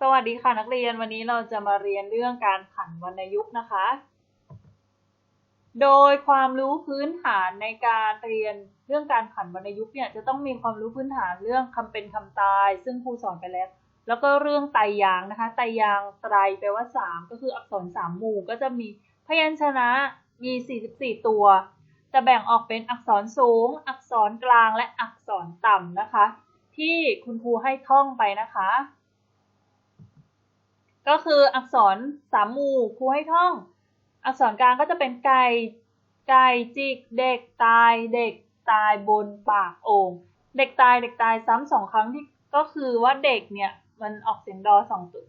สวัสดีค่ะนักเรียนวันนี้เราจะมาเรียนเรื่องการผันวรรณยุกต์นะคะ โดยความรู้พื้นฐานในการเรียนเรื่องการผันวรรณยุกต์เนี่ยจะต้องมีความรู้พื้นฐานเรื่องคำเป็นคำตาย ซึ่งครูสอนไปแล้ว แล้วก็เรื่องไตยางนะคะไตยางไตรแปลว่า 3 ก็คืออักษร3หมู่ก็จะมีพยัญชนะมี 44 ตัว จะแบ่งออกเป็นอักษรสูง อักษรกลางและอักษรต่ำนะคะ ที่คุณครูให้ท่องไปนะคะ ก็คืออักษรสามหมู่ครูให้ท่อง อักษรกลางก็จะเป็นไก่ไก่จิกเด็กตายเด็กตายบนปากโอ่งเด็กตายเด็กตายซ้ำสองครั้งที่ก็คือว่าเด็กเนี่ยมันออกเสียงดอสองตัว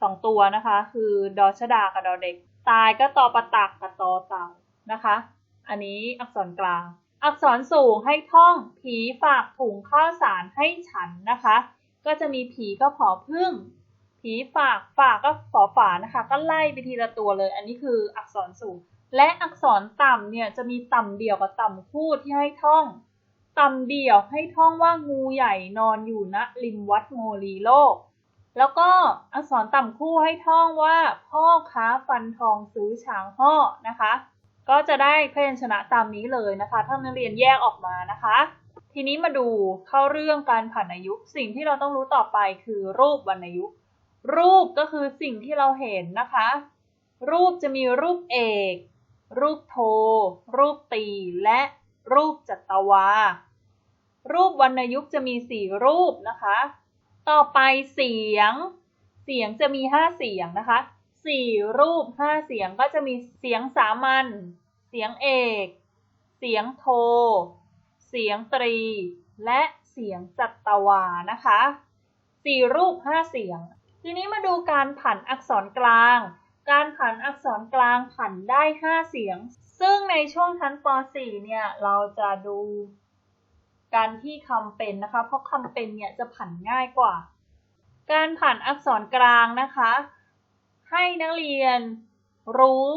สองตัวนะคะ คือดอชดากับดอเด็ก ตายก็ตอประตักกับตอเต่านะคะ อันนี้อักษรกลาง อักษรสูงให้ท่องผีฝากถุงข้าวสารให้ฉันนะคะ ก็จะมีผีก็ผอพึ่ง ผีฝากฝากก็ฝอฝานะคะ ก็ไล่ไปทีละตัวเลย อันนี้คืออักษรสูง และอักษรต่ำเนี่ยจะมีต่ำเดี่ยวกับต่ำคู่ที่ให้ท่อง ต่ำเดี่ยวให้ท่องว่างูใหญ่นอนอยู่ณริมวัดโมลีโลก แล้วก็อักษรต่ำคู่ให้ท่องว่า พ่อค้าฟันทองซื้อช้างห่อนะคะ ก็จะได้พยัญชนะตามนี้เลยนะคะถ้านักเรียนแยกออกมานะคะทีนี้มาดูเข้าเรื่องการผันอายุ สิ่งที่เราต้องรู้ต่อไปคือรูปวรรณยุกต์ รูปก็คือสิ่งที่เราเห็นนะคะ รูปจะมีรูปเอก รูปโท รูปตี และรูปจัตวา รูปวรรณยุกต์จะมีสี่รูปนะคะ ต่อไปเสียง เสียงจะมีห้าเสียงนะคะสี่รูปห้าเสียงก็จะมีเสียงสามัญ เสียงเอก เสียงโท เสียงตรี และเสียงจัตวานะคะสี่รูปห้าเสียง ทีนี้มาดูการผันอักษรกลาง การผันอักษรกลางผันได้ห้าเสียง ซึ่งในช่วงชั้นป .4 เนี่ยเราจะดูการที่คำเป็นนะคะ เพราะคำเป็นเนี่ยจะผันง่ายกว่า การผันอักษรกลางนะคะ ให้นักเรียนรู้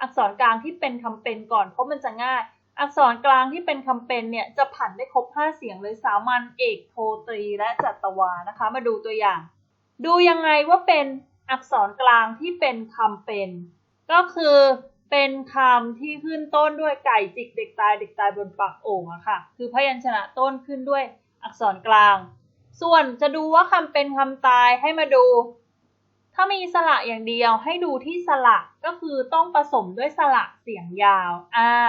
อักษรกลางที่เป็นคำเป็นก่อน เพราะมันจะง่าย อักษรกลางที่เป็นคำเป็นเนี่ยจะผันได้ครบ 5 เสียงเลยสามัญเอกโทตรีและจัตวานะคะ มาดูตัวอย่าง ดูยังไงว่าเป็นอักษรกลางที่เป็นคำเป็น ก็คือเป็นคำที่ขึ้นต้นด้วยไก่จิกเด็กตายเด็กตายบนปากโอ่งอะค่ะ คือพยัญชนะต้นขึ้นด้วยอักษรกลาง ส่วนจะดูว่าคำเป็นคำตายให้มาดู ถ้ามีสระอย่างเดียวให้ดูที่สระก็คือต้องผสมด้วยสระเสียงยาว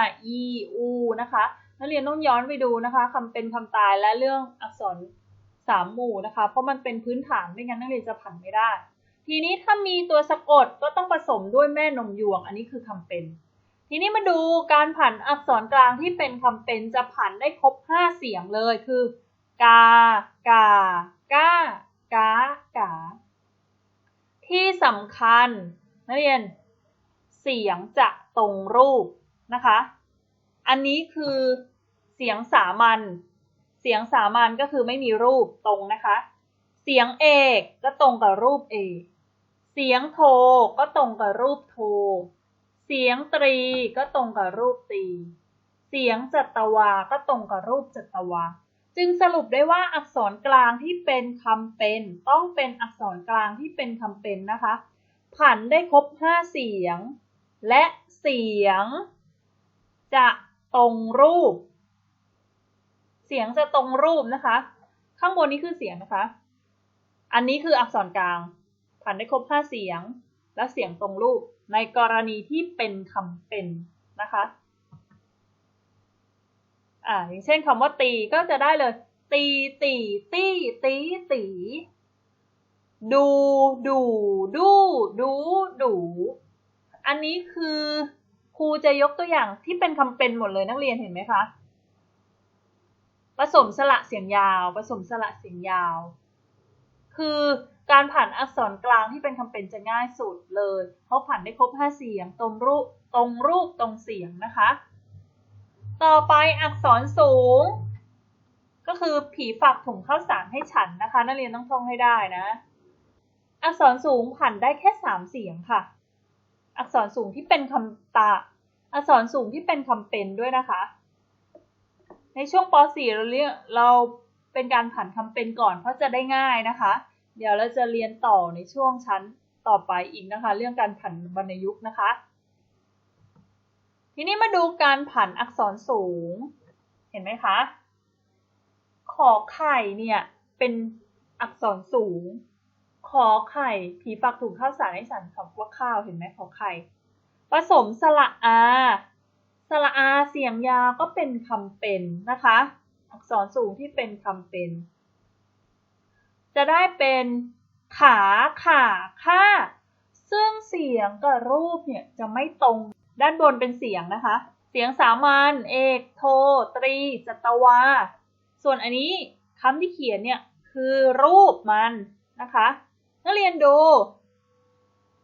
r e u นะคะนักเรียนต้องย้อนไปดูนะคะคำเป็นคำตายและเรื่องอักษร สามหมู่นะคะ เพราะมันเป็นพื้นฐานไม่งั้นนักเรียนจะผันไม่ได้ ทีนี้ถ้ามีตัวสะกดก็ต้องผสมด้วยแม่นมยวง อันนี้คือคำเป็น ทีนี้มาดูการผันอักษรกลางที่เป็นคำเป็นจะผันได้ครบ 5 เสียงเลยคือกากากากากาที่สำคัญนักเรียนเสียงจะตรงรูปนะคะ อันนี้คือเสียงสามัญ เสียงสามัญก็คือไม่มีรูปตรงนะคะ เสียงเอกก็ตรงกับรูปเอก เสียงโทก็ตรงกับรูปโท เสียงตรีก็ตรงกับรูปตรี เสียงจัตวา ก็ตรงกับรูปจัตวา จึงสรุปได้ว่าอักษรกลางที่เป็นคำเป็น ต้องเป็นอักษรกลางที่เป็นคำเป็นนะคะ ผันได้ครบ5เสียง และเสียง จะตรงรูป เสียงจะตรงรูปนะคะ ข้างบนนี้คือเสียงนะคะ อันนี้คืออักษรกลางผันได้ครบ5เสียง และเสียงตรงรูปในกรณีที่เป็นคำเป็นนะคะ อ่า อย่างเช่นคำว่าตีก็จะได้เลย ตีตีตีตีตีดูดูดูดูดูอันนี้คือครูจะยกตัวอย่างที่เป็นคำเป็นหมดเลยนักเรียนเห็นไหมคะ ผสมสระเสียงยาวผสมสระเสียงยาว คือการผ่านอักษรกลางที่เป็นคำเป็นจะง่ายสุดเลยเพราะผ่านได้ครบ5เสียงตรงรูปตรงรูปตรงเสียงนะคะ ต่อไปอักษรสูง ก็คือผีฝากถุงข้าวสารให้ฉันนะคะ นักเรียนต้องท่องให้ได้นะ อักษรสูงผ่านได้แค่3เสียงค่ะ อักษรสูงที่เป็นคำตา อักษรสูงที่เป็นคำเป็นด้วยนะคะ ในช่วงป .4 เราเรียกเราเป็นการผันคำเป็นก่อนเพราะจะได้ง่ายนะคะ เดี๋ยวเราจะเรียนต่อในช่วงชั้นต่อไปอีกนะคะ เรื่องการผันวรรณยุกต์นะคะ ทีนี้มาดูการผันอักษรสูง เห็นไหมคะ ขอไข่เนี่ยเป็นอักษรสูง ขอไข่ผีฝักถุงข้าวสารให้ฉันคำว่าข้าวเห็นไหมขอไข่ ผสมสระอา สระอาเสียงยาวก็เป็นคำเป็นนะคะ อักษรสูงที่เป็นคำเป็น จะได้เป็นขาขาค่าซึ่งเสียงกับรูปเนี่ยจะไม่ตรงด้านบนเป็นเสียงนะคะ เสียงสามัญเอก โท ตรี จัตวา ส่วนอันนี้คำที่เขียนเนี่ยคือรูปมันนะคะ นักเรียนดู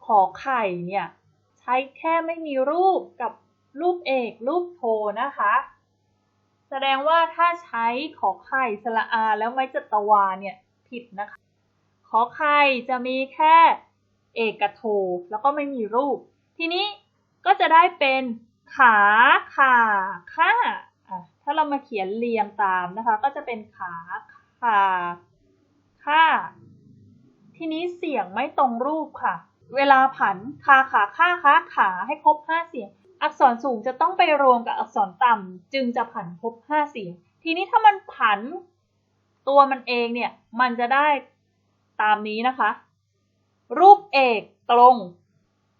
ขอไข่เนี่ย ใช้แค่ไม่มีรูปกับ รูปเอกรูปโทนะคะ แสดงว่าถ้าใช้ขอไข่สระอาแล้วไม่จัตวาเนี่ยผิดนะคะ ขอไข่จะมีแค่เอกโทแล้วก็ไม่มีรูป ทีนี้ก็จะได้เป็นขาขาค่าถ้าเรามาเขียนเรียงตามนะคะ ก็จะเป็นขาขาค่าทีนี้เสียงไม่ตรงรูปค่ะ เวลาผันคาขาค่าค้าขาให้ครบห้าเสียง อักษรสูงจะต้องไปรวมกับอักษรต่ำจึงจะผันครบห้าเสียง ทีนี้ถ้ามันผันตัวมันเองเนี่ย มันจะได้ตามนี้นะคะ รูปเอกตรง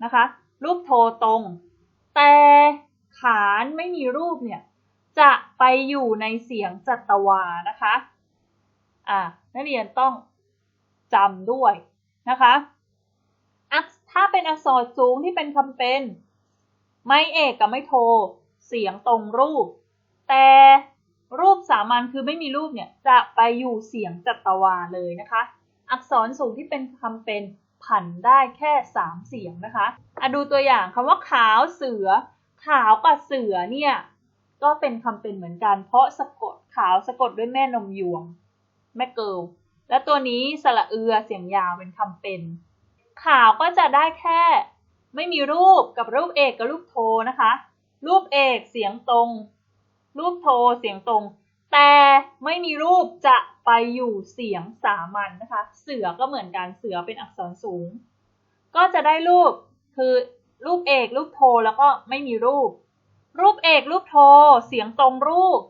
นะคะ รูปโทตรง แต่ขานไม่มีรูปเนี่ย จะไปอยู่ในเสียงจัตวานะคะ อ่านักเรียนต้องจำด้วยนะคะ ถ้าเป็นอักษรสูงที่เป็นคำเป็น ไม่เอกกับไม่โท เสียงตรงรูป แต่รูปสามัญคือไม่มีรูปเนี่ยจะไปอยู่เสียงจัตวาเลยนะคะ อักษรสูงที่เป็นคำเป็นผันได้แค่ 3 เสียงนะคะอะดูตัวอย่างคำว่าขาวเสือ ขาวกับเสือเนี่ยก็เป็นคำเป็นเหมือนกัน เพราะสะกดขาวสะกดด้วยแม่นมยวง แม่เกิลและตัวนี้สระเอือเสียงยาวเป็นคำเป็น ขาวก็จะได้แค่ ไม่มีรูปกับรูปเอกกับรูปโทนะคะ รูปเอกเสียงตรง รูปโทเสียงตรง แต่ไม่มีรูปจะไปอยู่เสียงสามัญนนะคะ เสือก็เหมือนกันเสือเป็นอักษรสูง ก็จะได้รูปคือรูปเอกรูปโทแล้วก็ไม่มีรูป รูปเอกรูปโทเสียงตรงรูป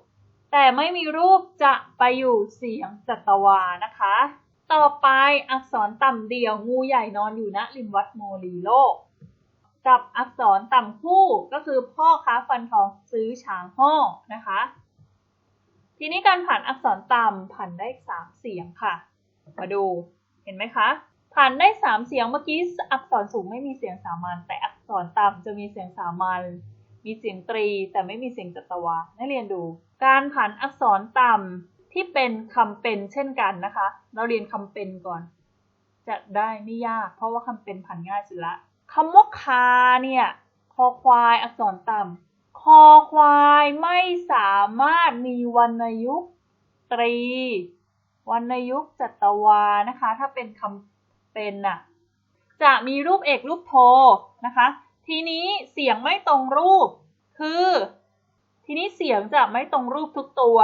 แต่ไม่มีรูปจะไปอยู่เสียงจัตวานะคะ ต่อไปอักษรต่ำเดี่ยวงูใหญ่นอนอยู่ณริมวัดโมลีโลก กับอักษรต่ำคู่ก็คือพ่อค้าฟันทองซื้อช้างห่อนะคะ ทีนี้การผ่านอักษรต่ำผ่านได้สามเสียงค่ะ มาดูเห็นไหมคะผ่านได้สามเสียงเมื่อกี้อักษรสูงไม่มีเสียงสามัญแต่อักษรต่ำจะมีเสียงสามัญมีเสียงตรีแต่ไม่มีเสียงจัตวาให้เรียนดู การผันอักษรต่ำที่เป็นคำเป็นเช่นกันนะคะ เราเรียนคำเป็นก่อน จะได้ไม่ยาก เพราะว่าคำเป็นผันง่ายสุดละ คำว่าคาเนี่ยคอควายอักษรต่ำคอควายไม่สามารถมีวรรณยุกต์ตรี วรรณยุกต์จัตวานะคะ ถ้าเป็นคำเป็นน่ะจะมีรูปเอกรูปโทนะคะ ทีนี้เสียงไม่ตรงรูป คือ ทีนี้เสียงจะไม่ตรงรูปทุกตัว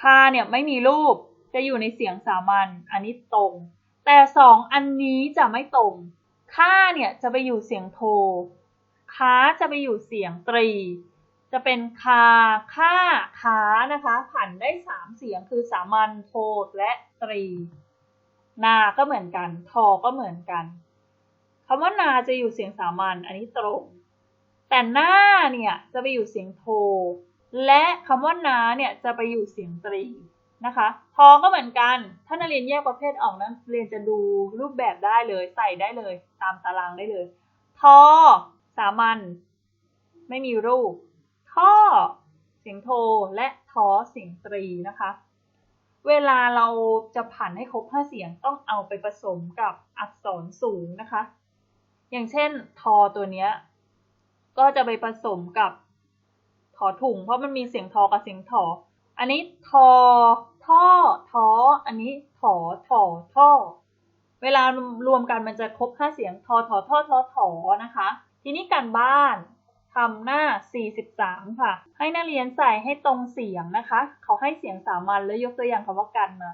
คาเนี่ยไม่มีรูปจะอยู่ในเสียงสามัญอันนี้ตรง แต่สองอันนี้จะไม่ตรง ค่าเนี่ยจะไปอยู่เสียงโทค้าจะไปอยู่เสียงตรี จะเป็นคา ค่าค้านะคะ ผันได้สามเสียงคือสามัญโทและตรี นาก็เหมือนกัน ทอก็เหมือนกันคำว่านาจะอยู่เสียงสามัญอันนี้ตรง แต่หน้าเนี่ยจะไปอยู่เสียงโท และคำว่านาเนี่ยจะไปอยู่เสียงตรี นะคะ ทอก็เหมือนกัน ถ้านักเรียนแยกประเภทออกนั้นเรียนจะดูรูปแบบได้เลย ใส่ได้เลย ตามตารางได้เลย ทอ สามัญ ไม่มีรูป ท่อ เสียงโท และทอเสียงตรีนะคะ เวลาเราจะผันให้ครบห้าเสียงต้องเอาไปผสมกับอักษรสูงนะคะ อย่างเช่น ทอตัวเนี้ย ก็จะไปผสมกับถอถุงเพราะมันมีเสียงทอกับเสียงถออันนี้ทอ ท่อท้อ อันนี้ถอถอท่อ เวลารวมกันมันจะครบห้าเสียงทอถอท่อทอถอนะคะ ทีนี้การบ้านทำหน้า 43 ค่ะ ให้นักเรียนใส่ให้ตรงเสียงนะคะ เขาให้เสียงสามัญแล้วยกตัวอย่างคำว่ากันมา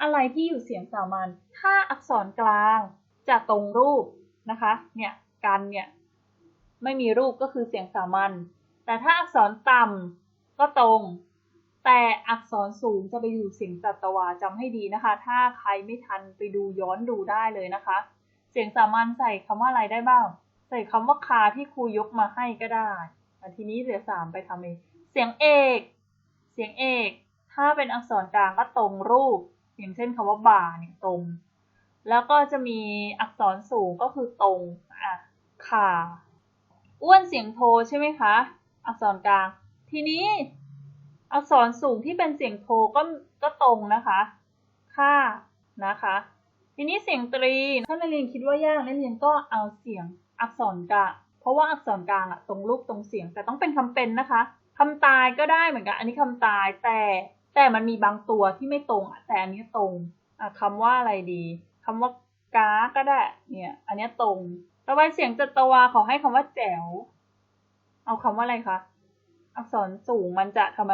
อะไรที่อยู่เสียงสามัญ ถ้าอักษรกลางจะตรงรูปนะคะ เนี่ย กันเนี่ย ไม่มีรูปก็คือเสียงสามัญ แต่ถ้าอักษรต่ำก็ตรง แต่อักษรสูงจะไปอยู่เสียงจัตวาจำให้ดีนะคะ ถ้าใครไม่ทันไปดูย้อนดูได้เลยนะคะ เสียงสามัญใส่คำว่าอะไรได้บ้าง ใส่คำว่าคาที่ครูยกมาให้ก็ได้ทีนี้เหลือสามไปทำเองเสียงเอก เสียงเอก ถ้าเป็นอักษรกลางก็ตรงรูป อย่างเช่นคำว่าบ่าเนี่ยตรง แล้วก็จะมีอักษรสูงก็คือตรงอะขาอ้วนเสียงโทใช่ไหมคะ อักษรกลาง ทีนี้ อักษรสูงที่เป็นเสียงโทก็ก็ตรงนะคะค่านะคะ ทีนี้เสียงตรี ถ้านักเรียนคิดว่ายากนักเรียนก็เอาเสียงอักษรกลางเพราะว่าอักษรกลางอะตรงรูปตรงเสียง แต่ต้องเป็นคำเป็นนะคะคำตายก็ได้เหมือนกัน อันนี้คำตายแต่แต่มันมีบางตัวที่ไม่ตรงอะแต่อันนี้ตรงอะคำว่าอะไรดีคำว่ากาก็ได้ เนี่ย อันนี้ตรงต่อไปเสียงจัตวาขอให้คำว่าแจ๋ว เอาคำว่าอะไรคะ อักษรสูงมันจะทำไม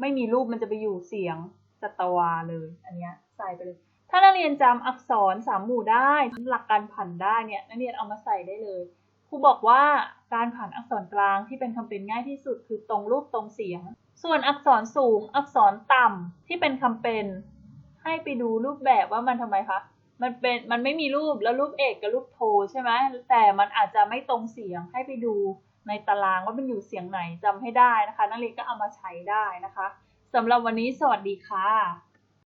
ไม่มีรูปมันจะไปอยู่เสียงจัตวาเลย อันเนี้ยใส่ไปเลย ถ้านักเรียนจำอักษรสามหมู่ได้หลักการผันได้เนี่ยนักเรียนเอามาใส่ได้เลยครูบอกว่าการผันอักษรกลางที่เป็นคำเป็นง่ายที่สุดคือตรงรูปตรงเสียง ส่วนอักษรสูงอักษรต่ำที่เป็นคำเป็น ให้ไปดูรูปแบบว่ามันทำไมคะมันเป็นมันไม่มีรูปแล้วรูปเอกกับรูปโทใช่ไหมแต่มันอาจจะไม่ตรงเสียงให้ไปดู ในตารางว่ามันอยู่เสียงไหนจำให้ได้นะคะ นักเรียนก็เอามาใช้ได้นะคะสำหรับวันนี้สวัสดีค่ะ